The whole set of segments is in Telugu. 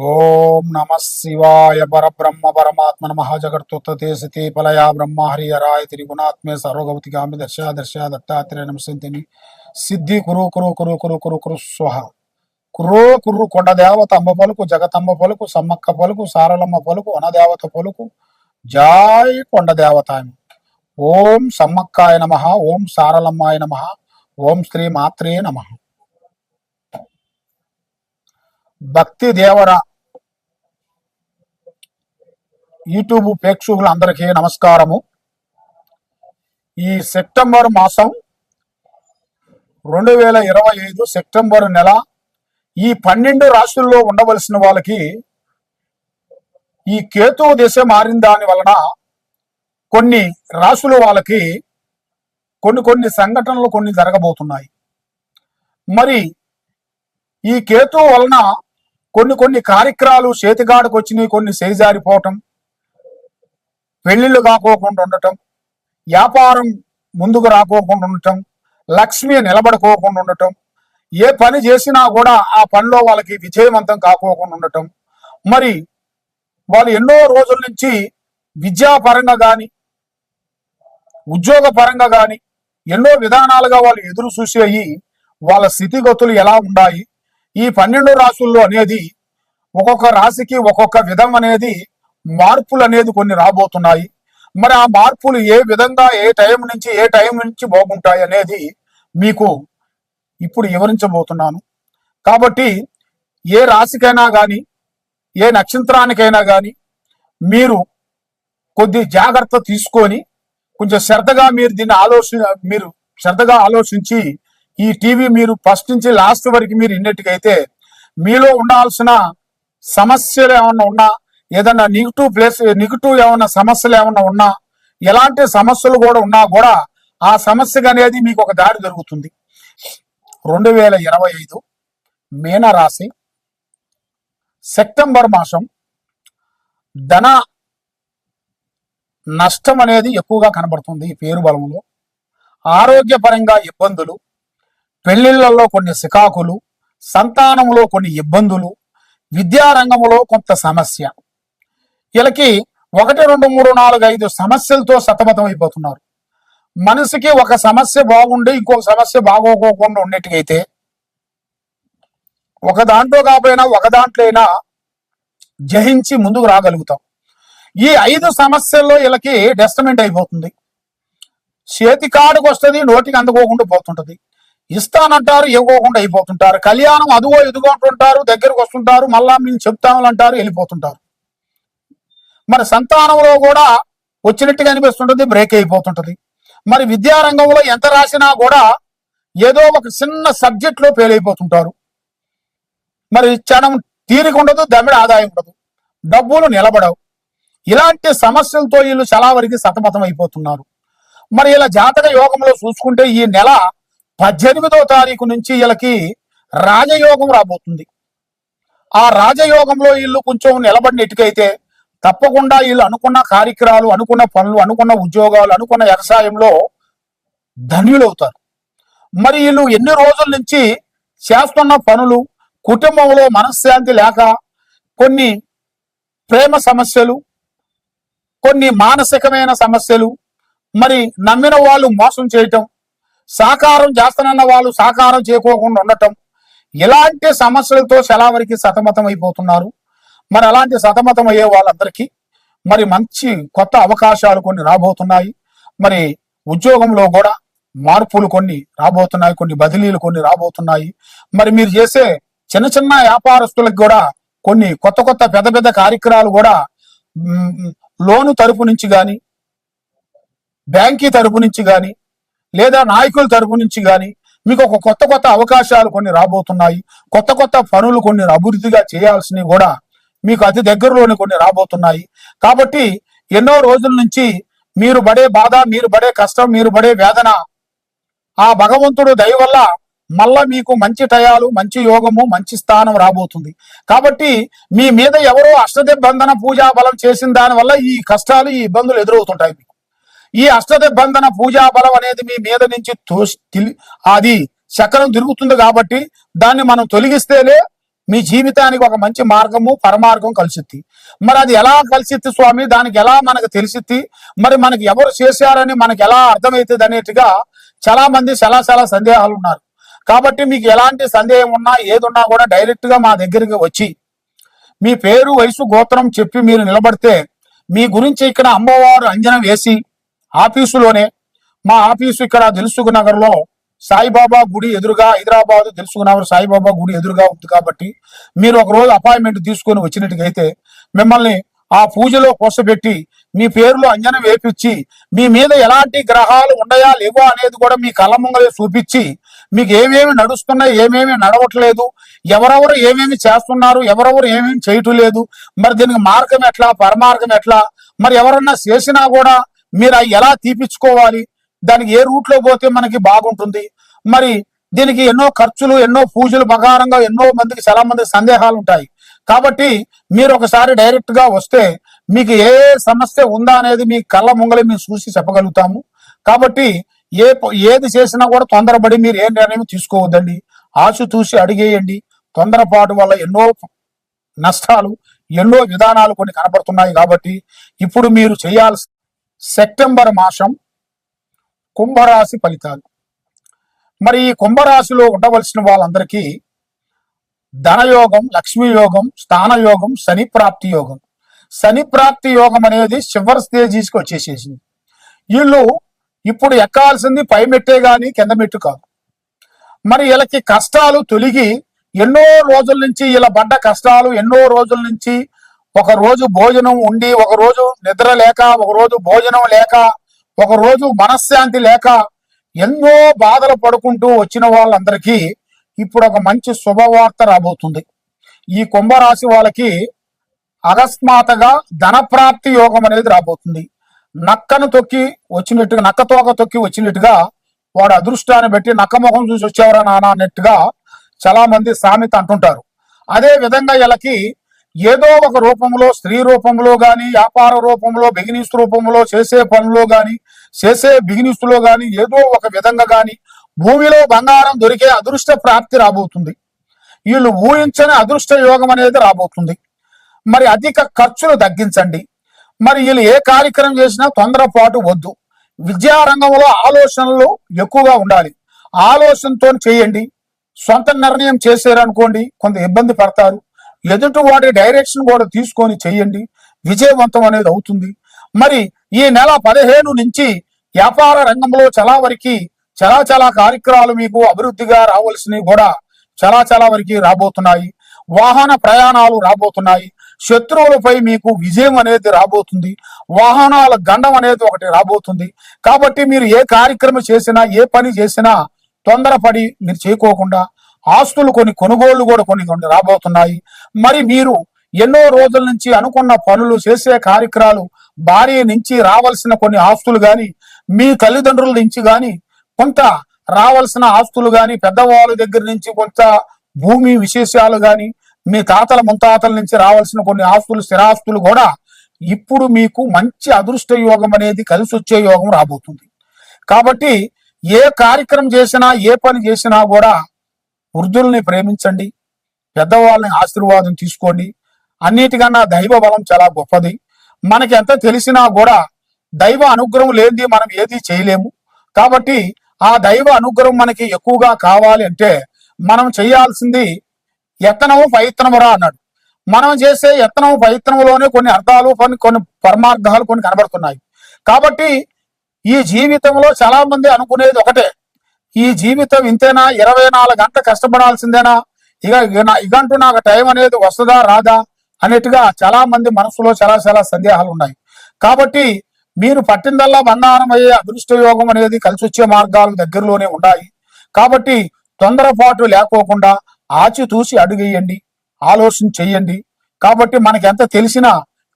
ఓం నమ శివాయ పరబ్రహ్మ పరమాత్మ నమ జగత్తుతే సతీ పలయా బ్రహ్మ హరియరాయ త్రిగుణాత్మే సర్వగౌతికామి గామి దర్శ దత్తాత్రేయ నమసంతిని సిద్ధి కురు కురు కురు కురు కురు కురు స్వహ. కురో కుర్రు కొండ దేవత అమ్మ పలుకు జగతమ్మ పలుకు సమ్మక్క పలుకు సారలమ్మ పలుకు వనదేవత పలుకు జాయ్ కొండ దేవత ఓం సమ్మక్కాయ నమ ఓం సారలమ్మాయ నమ ఓం శ్రీ మాత్రే నమ. భక్తి దేవర యూట్యూబ్ ప్రేక్షకులందరికీ నమస్కారము. ఈ సెప్టెంబర్ మాసం రెండు వేల ఇరవై ఐదు సెప్టెంబర్ నెల ఈ పన్నెండు రాశుల్లో ఉండవలసిన వాళ్ళకి ఈ కేతు దిశ మారిన దాని వలన కొన్ని రాశుల వాళ్ళకి కొన్ని కొన్ని సంఘటనలు కొన్ని జరగబోతున్నాయి. మరి ఈ కేతు వలన కొన్ని కొన్ని కార్యక్రమాలు చేతిగాడికి వచ్చినాయి కొన్ని చేజారిపోవటం పెళ్ళిళ్ళు కాకోకుండా ఉండటం వ్యాపారం ముందుకు రాకోకుండా ఉండటం లక్ష్మి నిలబడుకోకుండా ఉండటం ఏ పని చేసినా కూడా ఆ పనిలో వాళ్ళకి విజయవంతం కాకోకుండా ఉండటం. మరి వాళ్ళు ఎన్నో రోజుల నుంచి విద్యాపరంగా కానీ ఉద్యోగ పరంగా కానీ ఎన్నో విధానాలుగా వాళ్ళు ఎదురు చూసి అయ్యి వాళ్ళ స్థితిగతులు ఎలా ఉన్నాయి ఈ పన్నెండు రాసుల్లో అనేది ఒక్కొక్క రాశికి ఒక్కొక్క విధం అనేది మార్పులు అనేది కొన్ని రాబోతున్నాయి. మరి ఆ మార్పులు ఏ విధంగా ఏ టైం నుంచి ఏ టైం నుంచి బాగుంటాయి అనేది మీకు ఇప్పుడు వివరించబోతున్నాను. కాబట్టి ఏ రాశికైనా కానీ ఏ నక్షత్రానికైనా కానీ మీరు కొద్ది జాగ్రత్త తీసుకొని కొంచెం శ్రద్ధగా మీరు దీన్ని ఆలోచన మీరు శ్రద్ధగా ఆలోచించి ఈ టీవీ మీరు ఫస్ట్ నుంచి లాస్ట్ వరకు మీరు ఇన్నట్టుకైతే మీలో ఉండాల్సిన సమస్యలు ఏమన్నా ఉన్నా ఏదన్నా నెగిటివ్ ప్లేస్ నెగిటివ్ ఏమన్నా సమస్యలు ఏమన్నా ఉన్నా ఎలాంటి సమస్యలు కూడా ఉన్నా కూడా ఆ సమస్యకు అనేది మీకు ఒక దారి దొరుకుతుంది. రెండు వేల ఇరవై ఐదు మీన రాశి సెప్టెంబర్ మాసం ధన నష్టం అనేది ఎక్కువగా కనబడుతుంది పేరు బలంలో. ఆరోగ్యపరంగా ఇబ్బందులు పెళ్ళిళ్ళలో కొన్ని సికాకులు సంతానంలో కొన్ని ఇబ్బందులు విద్యారంగంలో కొంత సమస్య. వీళ్ళకి ఒకటి రెండు మూడు నాలుగు ఐదు సమస్యలతో సతమతం అయిపోతున్నారు. మనసుకి ఒక సమస్య బాగుండి ఇంకొక సమస్య బాగోకోకుండా ఉండేట్టుగైతే ఒక దాంట్లో కాకపోయినా ఒక దాంట్లో అయినా జహించి ముందుకు రాగలుగుతాం. ఈ ఐదు సమస్యల్లో వీళ్ళకి డెస్టమెంట్ అయిపోతుంది. చేతి కాడుకు వస్తుంది నోటికి అందుకోకుండా పోతుంటది. ఇస్తానంటారు ఇవ్వకుండా అయిపోతుంటారు. కళ్యాణం అదుగో ఎదుగుంటుంటారు దగ్గరకు వస్తుంటారు మళ్ళా మేము చెప్తామని అంటారు వెళ్ళిపోతుంటారు. మరి సంతానంలో కూడా వచ్చినట్టుగా అనిపిస్తుంటుంది బ్రేక్ అయిపోతుంటుంది. మరి విద్యారంగంలో ఎంత రాసినా కూడా ఏదో ఒక చిన్న సబ్జెక్ట్లో ఫెయిల్ అయిపోతుంటారు. మరి క్షణం తీరిక ఉండదు దమిడ ఆదాయం ఉండదు. డబ్బులు నిలబడవు. ఇలాంటి సమస్యలతో వీళ్ళు చాలా వరకు సతమతం అయిపోతున్నారు. మరి ఇలా జాతక యోగంలో చూసుకుంటే ఈ నెల పద్దెనిమిదో తారీఖు నుంచి వీళ్ళకి రాజయోగం రాబోతుంది. ఆ రాజయోగంలో వీళ్ళు కొంచెం నిలబడినట్టుకైతే తప్పకుండా వీళ్ళు అనుకున్న కార్యక్రమాలు అనుకున్న పనులు అనుకున్న ఉద్యోగాలు అనుకున్న వ్యవసాయంలో ధన్యులవుతారు. మరి వీళ్ళు ఎన్ని రోజుల నుంచి చేస్తున్న పనులు కుటుంబంలో మనశ్శాంతి లేక కొన్ని ప్రేమ సమస్యలు కొన్ని మానసికమైన సమస్యలు మరి నమ్మిన వాళ్ళు మోసం చేయటం సాకారం చేస్తానన్న వాళ్ళు సాకారం చేయకోకుండా ఉండటం ఇలాంటి సమస్యలతో చాలా వరకు సతమతం అయిపోతున్నారు మరి అలాంటి సతమతం అయ్యే వాళ్ళందరికీ మరి మంచి కొత్త అవకాశాలు కొన్ని రాబోతున్నాయి. మరి ఉద్యోగంలో కూడా మార్పులు కొన్ని రాబోతున్నాయి కొన్ని బదిలీలు కొన్ని రాబోతున్నాయి. మరి మీరు చేసే చిన్న చిన్న వ్యాపారస్తులకు కూడా కొన్ని కొత్త కొత్త పెద్ద పెద్ద కార్యక్రమాలు కూడా లోను తరపు నుంచి కానీ బ్యాంకీ తరపు నుంచి కానీ లేదా నాయకుల తరపు నుంచి కానీ మీకు ఒక కొత్త కొత్త అవకాశాలు కొన్ని రాబోతున్నాయి. కొత్త కొత్త పనులు కొన్ని అభివృద్ధిగా చేయాల్సినవి కూడా మీకు అతి దగ్గరలోనే కొన్ని రాబోతున్నాయి. కాబట్టి ఎన్నో రోజుల నుంచి మీరు పడే బాధ మీరు పడే కష్టం మీరు పడే వేదన ఆ భగవంతుడు దయ వల్ల మళ్ళా మీకు మంచి టయాలు మంచి యోగము మంచి స్థానం రాబోతుంది. కాబట్టి మీ మీద ఎవరో అష్టదిబ్బంధన పూజా బలం చేసిన దాని వల్ల ఈ కష్టాలు ఈ ఇబ్బందులు ఎదురవుతుంటాయి మీకు. ఈ అష్టదిబ్బంధన పూజా బలం అనేది మీ మీద నుంచి తోసి అది చక్రం తిరుగుతుంది కాబట్టి దాన్ని మనం తొలగిస్తేనే మీ జీవితానికి ఒక మంచి మార్గము పరమార్గం కలిసిద్ది. మరి అది ఎలా కలిసిద్ది స్వామి? దానికి ఎలా మనకు తెలిసిద్ది? మరి మనకి ఎవరు చేశారని మనకి ఎలా అర్థమవుతుంది అనేట్టుగా చాలా మంది చాలా చాలా సందేహాలు ఉన్నారు. కాబట్టి మీకు ఎలాంటి సందేహం ఉన్నా ఏదున్నా కూడా డైరెక్ట్గా మా దగ్గరికి వచ్చి మీ పేరు వయసు గోత్రం చెప్పి మీరు నిలబడితే మీ గురించి ఇక్కడ అమ్మవారు అంజనం వేసి ఆఫీసులోనే మా ఆఫీసు ఇక్కడ దిల్సుఖ్ నగర్లో సాయిబాబా గుడి ఎదురుగా హైదరాబాద్ తెలుసుకున్నారు సాయిబాబా గుడి ఎదురుగా ఉంది కాబట్టి మీరు ఒక రోజు అపాయింట్మెంట్ తీసుకొని వచ్చినట్టుగైతే మిమ్మల్ని ఆ పూజలో కోసబెట్టి మీ పేరులో అంజనం వేపించి మీ మీద ఎలాంటి గ్రహాలు ఉన్నాయా లేవో అనేది కూడా మీ కళ్ళ ముంగలే చూపించి మీకు ఏమేమి నడుస్తున్నాయి ఏమేమి నడవట్లేదు ఎవరెవరు ఏమేమి చేస్తున్నారు ఎవరెవరు ఏమేమి చేయటం లేదు మరి దీనికి మార్గం ఎట్లా పరమార్గం ఎట్లా మరి ఎవరన్నా చేసినా కూడా మీరు అవి ఎలా తీపించుకోవాలి దానికి ఏ రూట్లో పోతే మనకి బాగుంటుంది? మరి దీనికి ఎన్నో ఖర్చులు ఎన్నో పూజలు బగారంగా ఎన్నో మందికి చాలా మంది సందేహాలు ఉంటాయి. కాబట్టి మీరు ఒకసారి డైరెక్ట్గా వస్తే మీకు ఏ సమస్య ఉందా అనేది మీ కళ్ళ ముంగలి మేము చూసి చెప్పగలుగుతాము. కాబట్టి ఏ ఏది చేసినా కూడా తొందరపడి మీరు ఏ నిర్ణయం తీసుకోవద్దండి. ఆశ చూసి అడిగేయండి. తొందరపాటు వల్ల ఎన్నో నష్టాలు ఎన్నో విధానాలు కొన్ని కనపడుతున్నాయి కాబట్టి ఇప్పుడు మీరు చేయాల్సి సెప్టెంబర్ మాసం కుంభరాశి ఫలితాలు. మరి ఈ కుంభరాశిలో ఉండవలసిన వాళ్ళందరికీ ధనయోగం లక్ష్మీ యోగం స్థాన యోగం శని ప్రాప్తి యోగం. శని ప్రాప్తి యోగం అనేది చివరి స్టేజీస్కి వచ్చేసేసింది. వీళ్ళు ఇప్పుడు ఎక్కాల్సింది పై మెట్టే కానీ కింద మెట్టు కాదు. మరి వీళ్ళకి కష్టాలు తొలిగి ఎన్నో రోజుల నుంచి ఇలా పడ్డ కష్టాలు ఎన్నో రోజుల నుంచి ఒక రోజు భోజనం ఉండి ఒక రోజు నిద్ర లేక ఒక రోజు భోజనం లేక ఒకరోజు మనశ్శాంతి లేక ఎన్నో బాధలు పడుకుంటూ వచ్చిన వాళ్ళందరికీ ఇప్పుడు ఒక మంచి శుభవార్త రాబోతుంది. ఈ కుంభరాశి వాళ్ళకి అకస్మాత్తుగా ధనప్రాప్తి యోగం అనేది రాబోతుంది. నక్కను తొక్కి వచ్చినట్టుగా నక్క తోక తొక్కి వచ్చినట్టుగా వాడు అదృష్టాన్ని బట్టి నక్క ముఖం చూసి వచ్చేవరా నాన్న అన్నట్టుగా చాలా మంది సామెత అంటుంటారు. అదే విధంగా వీళ్ళకి ఏదో ఒక రూపంలో స్త్రీ రూపంలో గాని వ్యాపార రూపంలో బిగినిస్ రూపంలో చేసే పనులో కానీ చేసే బిజినెస్లో గాని ఏదో ఒక విధంగా గాని భూమిలో బంగారం దొరికే అదృష్ట ప్రాప్తి రాబోతుంది. వీళ్ళు ఊహించని అదృష్ట యోగం అనేది రాబోతుంది. మరి అధిక ఖర్చులు తగ్గించండి. మరి వీళ్ళు ఏ కార్యక్రమం చేసినా తొందరపాటు వద్దు. విద్యా రంగంలో ఆలోచనలు ఎక్కువగా ఉండాలి. ఆలోచనతో చేయండి. సొంత నిర్ణయం చేశారనుకోండి కొంత ఇబ్బంది పడతారు. ఎదుటి వాడి డైరెక్షన్ కూడా తీసుకొని చేయండి. విజయవంతం అనేది అవుతుంది. మరి ఈ నెల పదిహేను నుంచి వ్యాపార రంగంలో చాలా వరకు చాలా చాలా కార్యక్రమాలు మీకు అభివృద్ధిగా రావాల్సినవి కూడా చాలా చాలా వరకు రాబోతున్నాయి. వాహన ప్రయాణాలు రాబోతున్నాయి. శత్రువులపై మీకు విజయం అనేది రాబోతుంది. వాహనాల గండం అనేది ఒకటి రాబోతుంది. కాబట్టి మీరు ఏ కార్యక్రమం చేసినా ఏ పని చేసినా తొందరపడి మీరు చేయకోకుండా ఆస్తులు కొన్ని కొనుగోళ్ళు కూడా కొన్ని కొన్ని రాబోతున్నాయి. మరి మీరు ఎన్నో రోజుల నుంచి అనుకున్న పనులు చేసే కార్యక్రమాలు భార్య నుంచి రావాల్సిన కొన్ని ఆస్తులు గాని మీ తల్లిదండ్రుల నుంచి గాని కొంత రావాల్సిన ఆస్తులు గాని పెద్దవాళ్ళ దగ్గర నుంచి కొంత భూమి విశేషాలు గాని మీ తాతల ముంతాతల నుంచి రావాల్సిన కొన్ని ఆస్తులు స్థిరాస్తులు కూడా ఇప్పుడు మీకు మంచి అదృష్ట యోగం అనేది కలిసి వచ్చే యోగం రాబోతుంది. కాబట్టి ఏ కార్యక్రమం చేసినా ఏ పని చేసినా కూడా వృద్ధుల్ని ప్రేమించండి పెద్దవాళ్ళని ఆశీర్వాదం తీసుకోండి. అన్నిటికన్నా దైవ బలం చాలా గొప్పది. మనకి ఎంత తెలిసినా కూడా దైవ అనుగ్రహం లేనిది మనం ఏది చేయలేము. కాబట్టి ఆ దైవ అనుగ్రహం మనకి ఎక్కువగా కావాలి అంటే మనం చేయాల్సింది యత్నము ప్రయత్నమురా అన్నాడు. మనం చేసే యత్నము పైత్తనములోనే కొన్ని అర్థాలు కొన్ని కొన్ని పరమార్థాలు కొన్ని కనబడుతున్నాయి. కాబట్టి ఈ జీవితంలో చాలా మంది అనుకునేది ఒకటే. ఈ జీవితం ఇంతేనా? ఇరవై నాలుగు గంటలు కష్టపడాల్సిందేనా? ఇక ఇక నా- నాకు టైం అనేది వస్తుందా రాదా? అన్నట్టుగా చాలా మంది మనసులో చాలా చాలా సందేహాలు ఉన్నాయి కాబట్టి మీరు పట్టిందల్లా బండారం అయ్యే అదృష్ట యోగం అనేది కలిసి వచ్చే మార్గాలు దగ్గరలోనే ఉన్నాయి. కాబట్టి తొందరపాటు లేకోకుండా ఆచితూచి అడుగేయండి. ఆలోచన చెయ్యండి కాబట్టి మనకి ఎంత తెలిసినా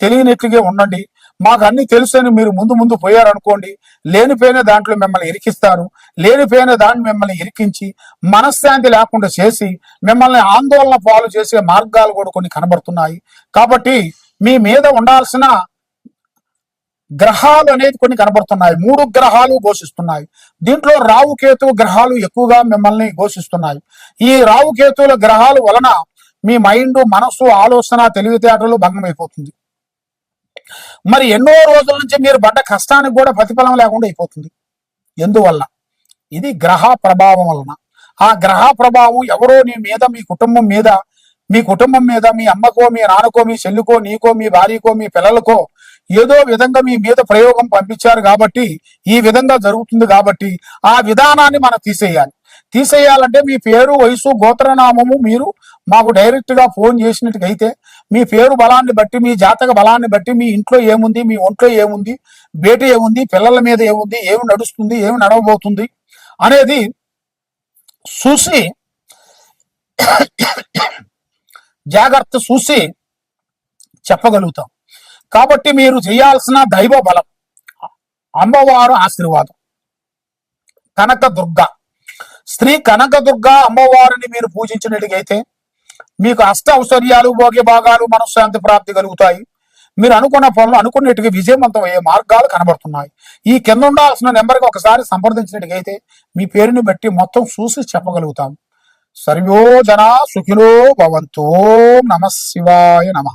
తెలియనట్లుగా ఉండండి. మాకు అన్ని తెలుసని మీరు ముందు ముందు పోయారనుకోండి లేనిపోయిన దాంట్లో మిమ్మల్ని ఇరికిస్తారు లేనిపోయిన దాన్ని మిమ్మల్ని ఇరికించి మనశ్శాంతి లేకుండా చేసి మిమ్మల్ని ఆందోళన పాలు చేసే మార్గాలు కూడా కొన్ని కనబడుతున్నాయి. కాబట్టి మీ మీద ఉండాల్సిన గ్రహాలు అనేది కొన్ని కనబడుతున్నాయి. మూడు గ్రహాలు ఘోషిస్తున్నాయి. దీంట్లో రావుకేతు గ్రహాలు ఎక్కువగా మిమ్మల్ని ఘోషిస్తున్నాయి. ఈ రావుకేతువుల గ్రహాలు వలన మీ మైండ్ మనస్సు ఆలోచన తెలివితేటలు భంగం అయిపోతుంది మరి ఎన్నో రోజుల నుంచి మీరు పడ్డ కష్టానికి కూడా ప్రతిఫలం లేకుండా అయిపోతుంది. ఎందువల్ల? ఇది గ్రహ ప్రభావం వలన. ఆ గ్రహ ప్రభావం ఎవరో నీ మీద మీ కుటుంబం మీద మీ కుటుంబం మీద మీ అమ్మకో మీ నాన్నకో మీ చెల్లికో నీకో మీ భార్యకో మీ పిల్లలకో ఏదో విధంగా మీ మీద ప్రయోగం పంపించారు కాబట్టి ఈ విధంగా జరుగుతుంది కాబట్టి ఆ విధానాన్ని మనం తీసేయాలి. తీసేయాలంటే మీ పేరు వయసు గోత్రనామము మీరు మాకు డైరెక్ట్గా ఫోన్ చేసినట్టుకైతే మీ పేరు బలాన్ని బట్టి మీ జాతక బలాన్ని బట్టి మీ ఇంట్లో ఏముంది మీ ఒంట్లో ఏముంది బేట ఏముంది పిల్లల మీద ఏముంది ఏమి నడుస్తుంది ఏమి నడవబోతుంది అనేది చూసి జాగ్రత్త చూసి చెప్పగలుగుతాం. కాబట్టి మీరు చేయాల్సిన దైవ బలం అమ్మవారు ఆశీర్వాదం. కనక దుర్గ స్త్రీ కనక దుర్గ అమ్మవారిని మీరు పూజించినట్టుగైతే మీకు అష్ట ఔశ్వర్యాలు భోగ్య భాగాలు మనశ్శాంతి ప్రాప్తి కలుగుతాయి. మీరు అనుకున్న పనులు అనుకున్నట్టుగా విజయవంతం అయ్యే మార్గాలు కనబడుతున్నాయి. ఈ కింద ఉండాల్సిన నెంబర్కి ఒకసారి సంప్రదించినట్టుగైతే మీ పేరుని బట్టి మొత్తం చూసి చెప్పగలుగుతాం. సర్వో జన సుఖినో భవంతో. నమ శివాయ నమ.